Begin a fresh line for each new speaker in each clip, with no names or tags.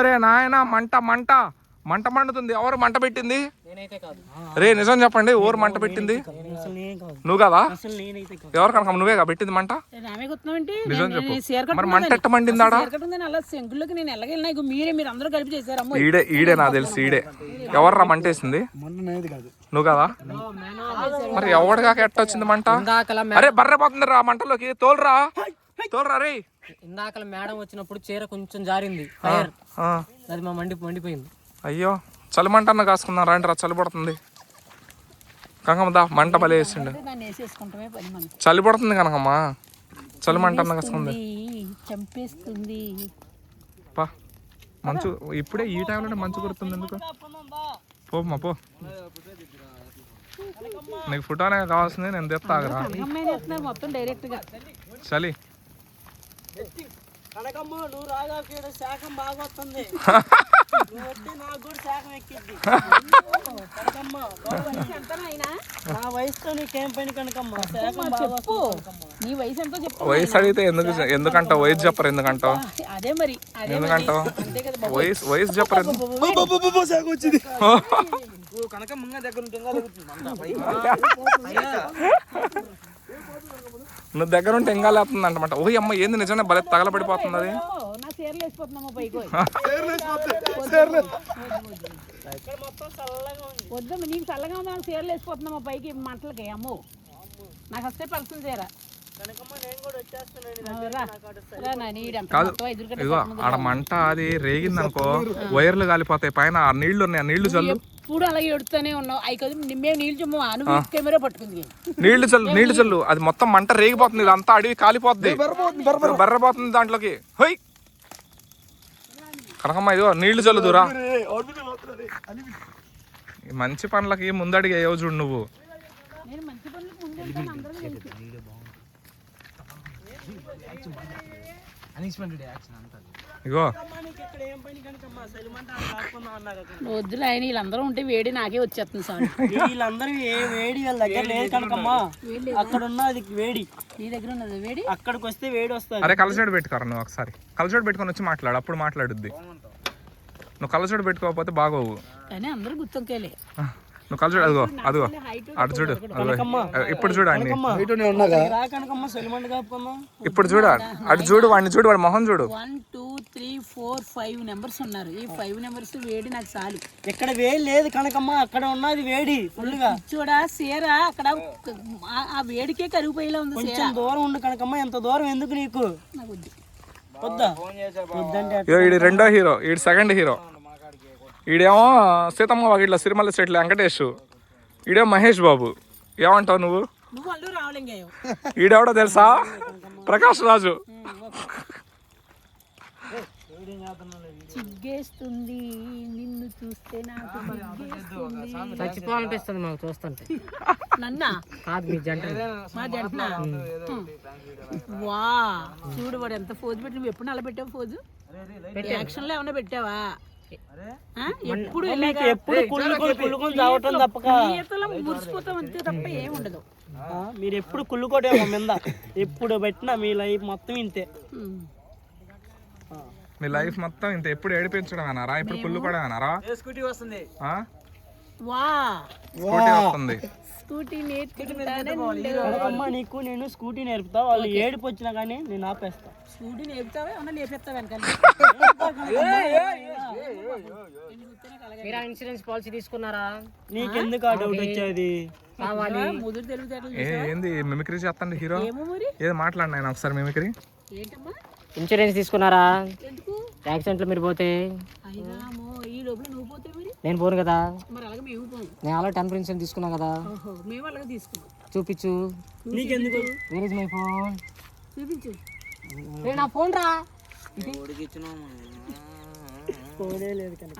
అరే నాయన మంట మంట. మంట మండుతుంది. ఎవరు మంట పెట్టింది?
కాదు.
రే నిజం చెప్పండి. ఎవరు మంట పెట్టింది?
అసలు నేను కాదు
నువ్వు కదా
కాదు
ఎవరు కనుక నువ్వేగా పెట్టింది మంట నిజం చెప్పు. మరి మంట ఎట్ట మండిందాడా? ఈడే ఈడే నాకు తెలుసు ఈడే. ఎవర్రా మంట వేసింది? నువ్వు కదా? మరి ఎవడు కాక ఎట్ట వచ్చింది మంట? అరే బర్రె పోతుంది రా మంటలోకి. తోలురా. తోలురా రే.
ఇందాకల మేడం వచ్చినప్పుడు చీర కొంచెం జారింది. ఫైర్ అది మా మండి మండిపోయింది.
అయ్యో చలి మంట అన్న కాసుకున్నా రా రా చలి పడుతుంది కనకమ్మ దా మంట బలి వేసిండు. చలి పడుతుంది కనకమ్మ చలి మంట అన్న కాసుకుంది.
చంపేస్తుంది
పా. మంచు ఇప్పుడే ఈ టైంలో మంచు కుడుతుంది ఎందుకు? పోమ్మా పో. నీకు ఫోటోనే కావాల్సింది నేను తెస్తా ఆగరా
అమ్మాయి చేస్తున్నారు మొత్తం డైరెక్ట్గా.
చలి.
కనకమ్మ నువ్వు రాగా శాఖం బాగా వస్తుంది. నువ్వు వస్తే నాకు కూడా శాఖం ఎక్కిద్ది. కనకమ్మ
ఎంత నాయనా?
నా వయసుతో నీకేం పని కనకమ్మ? శాఖం బాగా
చెప్పు. నీ వయసు ఎంతో చెప్పు
వయసు అడిగితే ఎందుకు ఎందుకంటావు? వయసు చెప్పరు ఎందుకంటావు?
అదే మరి బాబు.
వయసు వయసు చెప్పరు?
నువ్వు కనకమ్మ దగ్గర
నువ్వు దగ్గర ఉంటే ఇంకా లేస్తుంది అంటమాట ఓ అమ్మ ఏంది నిజంగా భలే తగలబడిపోతుంది అది.
వద్దమ్మ నీకు చల్లగా ఉందా? చీరలు వేసిపోతున్నామో పైకి మంటలకి. అమ్మో. నాకు వస్తే పడుతుంది చీర.
కాదు ఆడ మంట అది రేగింది అనుకో వైర్లు కాలిపోతాయి. పైన ఆ నీళ్ళు ఉన్నాయి ఆ నీళ్ళు చల్లు.
ఎప్పుడు అలాగే ఎడుతూనే ఉన్నావు అవి కదా మేము నీళ్ళు చుమ్మ నువ్వు కెమెరా పట్టుకుంది
నీళ్ళు చల్లు నీళ్ళు చల్లు అది మొత్తం మంట రేగిపోతుంది ఇదంతా అడవి కాలిపోతుంది బర్రపోతుంది దాంట్లోకి హోయ్ కనకమ్మ ఇదిగో నీళ్ళు చల్లుదురా మంచి పనులకి ముందడిగా ఏవో చూడు నువ్వు
నేను మంచి
ఇగో.
నువ్వు వద్దులే ఆయన వీళ్ళందరూ ఉంటే వేడి నాకే వచ్చేస్తుంది సార్
వీళ్ళందరూ ఏ వేడి వీళ్ళ దగ్గర లేదు కనకమ్మ. అక్కడ ఉన్నది వేడి.
నీ దగ్గర ఉన్నది వేడి?
అక్కడికి వస్తే వేడి వస్తుంది.
అరే కలచోడు పెట్టుకోరా నువ్వు ఒకసారి. కలచోడు పెట్టుకొని వచ్చి మాట్లాడు అప్పుడు మాట్లాడుద్ది. నువ్వు కలచోడు పెట్టుకోకపోతే బాగోవు.
కానీ అందరూ గుత్తొక్కేలే
ఆ, నువ్వు కలచోడు అదిగో అదిగో. అటు చూడు అదిగో. ఇప్పుడు చూడు అన్ని ఇప్పుడు చూడు అటు చూడు వాడిని చూడు వాడి మొహం చూడు.
One two three four five numbers ఉన్నారు. ఈ ఫైవ్ నెంబర్స్ వేడి నాకు చాలు.
ఇక్కడ వేడి లేదు కనకమ్మ అక్కడ ఉన్నది వేడి ఫుల్గా
చూడా సీర అక్కడ ఆ- వేడికే కరిగిపోయేలా ఉంది
కొంచెం దూరం ఉండు కనకమ్మ ఎంత దూరం ఎందుకు నీకు?
నాకు వద్దు.
రెండో హీరో ఈడు సెకండ్ హీరో. ఈడేమో సీతమ్మ వాకిట్ల సిరిమల్ల సెట్ల వెంకటేష్. ఈడేమో మహేష్ బాబు. ఏమంటావు నువ్వు?
నువ్వు వాళ్ళు రావలింగయ్యో?
ఈడెవడో తెలుసా? ప్రకాష్ రాజు.
చిగ్గేస్తుంది నిన్ను చూస్తే నాకు.
చచ్చిపోవాలనిపిస్తుంది మాకు చూస్తుంటే.
నన్నా?
కాదు మీ జంట.
మా వా చూడు వాడు ఎంత ఫోజు పెట్టి నువ్వు ఎప్పుడు నల్లబెట్టావు ఫోజు? యాక్షన్లో ఏమన్నా పెట్టావా? ఎప్పుడు
ఎప్పుడు కుళ్ళుకొని కుళ్ళుకొని చావటం తప్పక.
ఈతలో మురిసిపోతాం అంతే తప్ప ఏం ఉండదు.
ఆ, మీరు ఎప్పుడు కుళ్ళుకోటేమో మింద? ఎప్పుడు పెట్టినా మీ లైఫ్ మొత్తం ఇంతే.
మీ లైఫ్ మొత్తం ఇంత. ఎప్పుడు ఏడిపించడం అన్నారా? ఇప్పుడు కుళ్ళు కూడా అన్నారా?
స్కూటీ వస్తుంది?
స్కూటీ వస్తుంది.
స్కూటీ
కనకమ్మ నీకు నేను స్కూటీ నేర్పుతా. వాళ్ళు ఏడుపు వచ్చినా కానీ నేను ఆపేస్తా.
స్కూటీ నేర్పుతావా? ఏమన్నా వెనకాల?
మీరు ఇన్సూరెన్స్ పాలసీ తీసుకున్నారా? నీకెందుకు ఆ డౌట్ వచ్చేది? కావాలి.
ముదురు
ఏ ఏంది మిమిక్రీ చేస్తండి హీరో? ఏది మాట్లాడినా ఆయన ఒకసారి మిమిక్రీ.
ఏంటమ్మా?
ఇన్సూరెన్స్ తీసుకున్నారా?
ఎందుకు?
యాక్సిడెంట్లో మీరు పోతే
అయినామో ఈ లోపల నువ్వు పోతే మరి
నేను పోను కదా.
మరి అలాగే మేము పోము.
నేను అలా టెన్ ఇన్సూరెన్స్ తీసుకున్నా కదా.
ఓహో మేము అలాగే తీసుకున్నాం.
చూపించు. నీకెందుకు? వేర్ ఇస్ మై ఫోన్
చూపించు.
నా ఫోన్ రా.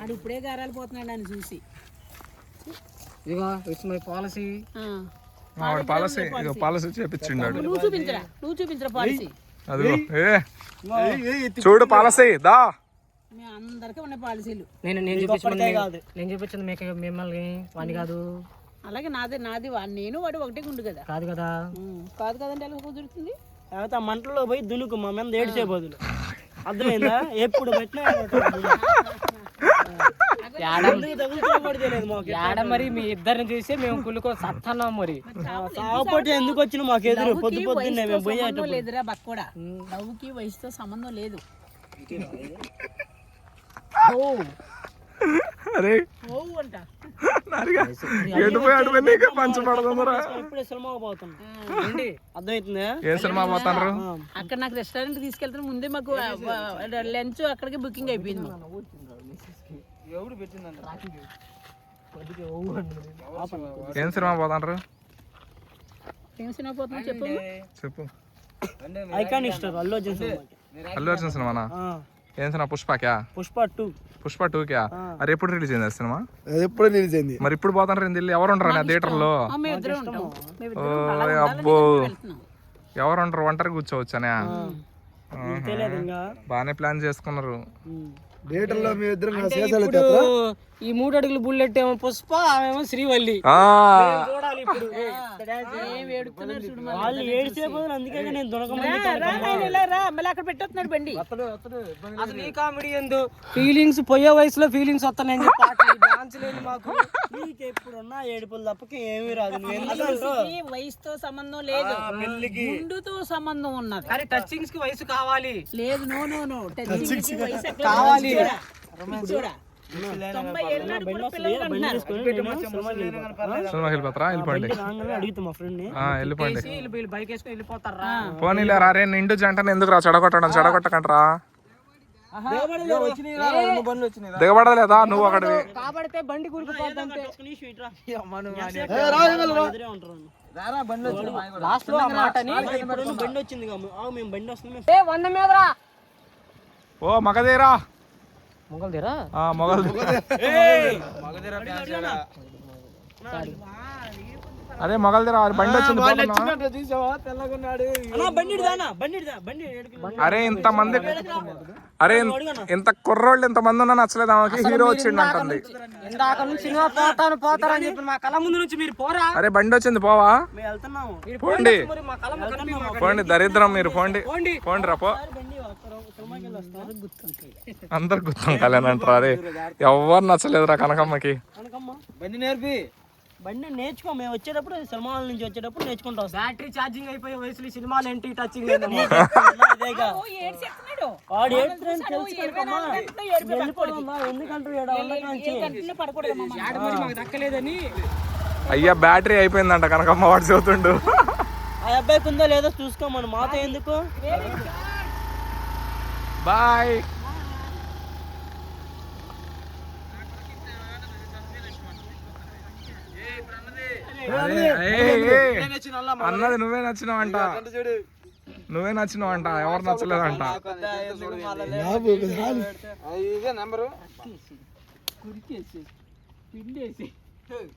ఆడు ఇప్పుడే గారాలు పోతున్నాడు అని చూసి.
ఇదిగో it's my policy
policy policy చేపించిండాడు
నువ్వు చూపించరా? నువ్వు చూపించరా పాలసీ?
అదిగో ఏ చూడు పాలసీ దా.
అందరికీ ఉన్నాయి పాలసీలు.
నేను నేను చూపించింది నేను చూపించింది మీకు మిమ్మల్ని వాడిని కాదు.
అలాగే నాదే నాది నేను వాడు ఒకటే గుండు కదా.
కాదు కదా.
కాదు కదండి ఎలా కుదురుతుంది?
మంటల్లో పోయి దునుకు మా మీద ఏడు చేయబోదులు అర్థమైందా? ఎప్పుడు పెట్టినా
ఆడ మరి మీ ఇద్దరిని చూసి మేము కులుకో సత్తన్నాం మరి.
సాగుపోతే ఎందుకు వచ్చిన మాకు ఎదురు? పొద్దు పొద్దున్నే మేము పోయేటప్పుడు.
లేదురా బక్కూడా. లవ్కి వయసుతో సంబంధం లేదు.
అరే. ఏ సినిమా
అక్కడ నాకు రెస్టారెంట్ తీసుకెళ్తే ముందే మాకు లంచ్ అక్కడికి బుకింగ్ అయిపోయింది.
ఏం సినిమా
ఏం సినిమా పోతున్నా చెప్పు.
చెప్పు.
అల్లు అర్జున్
సినిమానా?
ఆ,
ఏం సినిమా? పుష్పక్యా
పుష్ప టూ.
పుష్ప టూ క్యా? అరే ఎప్పుడు రిలీజ్ అయింది సినిమా?
ఎప్పుడో రిలీజ్ అయింది.
మరి ఇప్పుడు పోతాండ్రు ఏంది వీళ్ళు? ఎవరు ఉండరు
ఆ, అలా ఉండాలని
అబ్బో.
వెళ్తున్నాం.
ఎవరు ఉండరు ఒంటరి కూర్చోవచ్చనే? బాగానే ప్లాన్ చేసుకున్నారు.
మీ ఇద్దరం
ఈ మూడు అడుగులు బుల్లెట్ ఏమో పుష్ప ఆమెమో శ్రీవల్లి.
ఆ,
చూడాలి ఇప్పుడు.
వాళ్ళు ఏడిసే అందుకే నేను దొరకమని
అక్కడ పెట్టొస్తున్నాడు బండి.
అసలు ఈ కామెడీ ఎందు. ఫీలింగ్స్ పోయే వయసులో ఫీలింగ్స్ వస్తున్నాయని చెప్పి డాన్స్ లేదు మాకు.
నీకు ఎప్పుడున్నా ఏడుపులు తప్పక ఏమీ రాదు.
వయసుతో సంబంధం లేదు. ముందుతో సంబంధం ఉన్నది.
కానీ టచింగ్స్కి వయసు కావాలి.
లేదు నో నో నో. టచింగ్కి వయసు
కావాలి.
చూడా, చూడా. తొంభై ఏళ్ళ నాడు కూడా పిల్లలు అంటున్నారు.
సినిమాకి వెళ్ళిపోతారా వెళ్ళిపోండి.
రాగానే అడుగుతా మా ఫ్రెండ్ని
ఆ, వెళ్ళిపోండి.
వీళ్ళు వీళ్ళు బైక్ వేసుకొని వెళ్ళిపోతారా
పోనీలే రా రే నిండు జంటని ఎందుకు రా? చెడగొట్టడం చెడగొట్టకంటరా? దిగబడలేదా? నువ్వు అక్కడివి
కాబడితే బండి
ఓ మగధీరా.
మొగలు తీరా
ఆ మొగల్ అదే మొగల్దిరా బండి వచ్చింది అరే ఇంత మంది అరే ఇంత కుర్రోళ్ళు ఇంత మంది ఉన్నా నచ్చలేదు ఆమెకి. హీరో వచ్చిండు అంటుంది.
ఇందాక నుంచి సినిమా పోతాను పోతారని చెప్పి మా కళ్ళ ముందు నుంచి మీరు పోరా?
అరే బండి వచ్చింది పోవా?
మేము వెళ్తున్నాము.
పోండి. పోండి దరిద్రం మీరు పోండి.
పోండి.
పోండి రా పో.
బండి వస్తారు సినిమాకి వెళ్ళి వస్తాం
అందరు గుర్తం కళ్యాణ్ అంటారు అరే. ఎవరు నచ్చలేదురా కనకమ్మకి.
కనకమ్మ బండి నేర్పి. బండి నేర్చుకో మేము వచ్చేటప్పుడు సినిమా హాల్ నుంచి వచ్చేటప్పుడు నేర్చుకుంటా
బ్యాటరీ ఛార్జింగ్ అయిపోయే వయసులో ఈ సినిమాలు ఏంటి? టచింగ్.
వాడు
దక్కలేదని.
అయ్యా బ్యాటరీ అయిపోయిందంట కనకమ్మ వాడు చదువుతుండు
ఆ అబ్బాయికి ఉందో లేదో చూసుకోమను. మాతో ఎందుకు?
బాయ్. అన్నది నువ్వే నచ్చినావంట. నువ్వే నచ్చినావంట ఎవరు నచ్చలేదంట.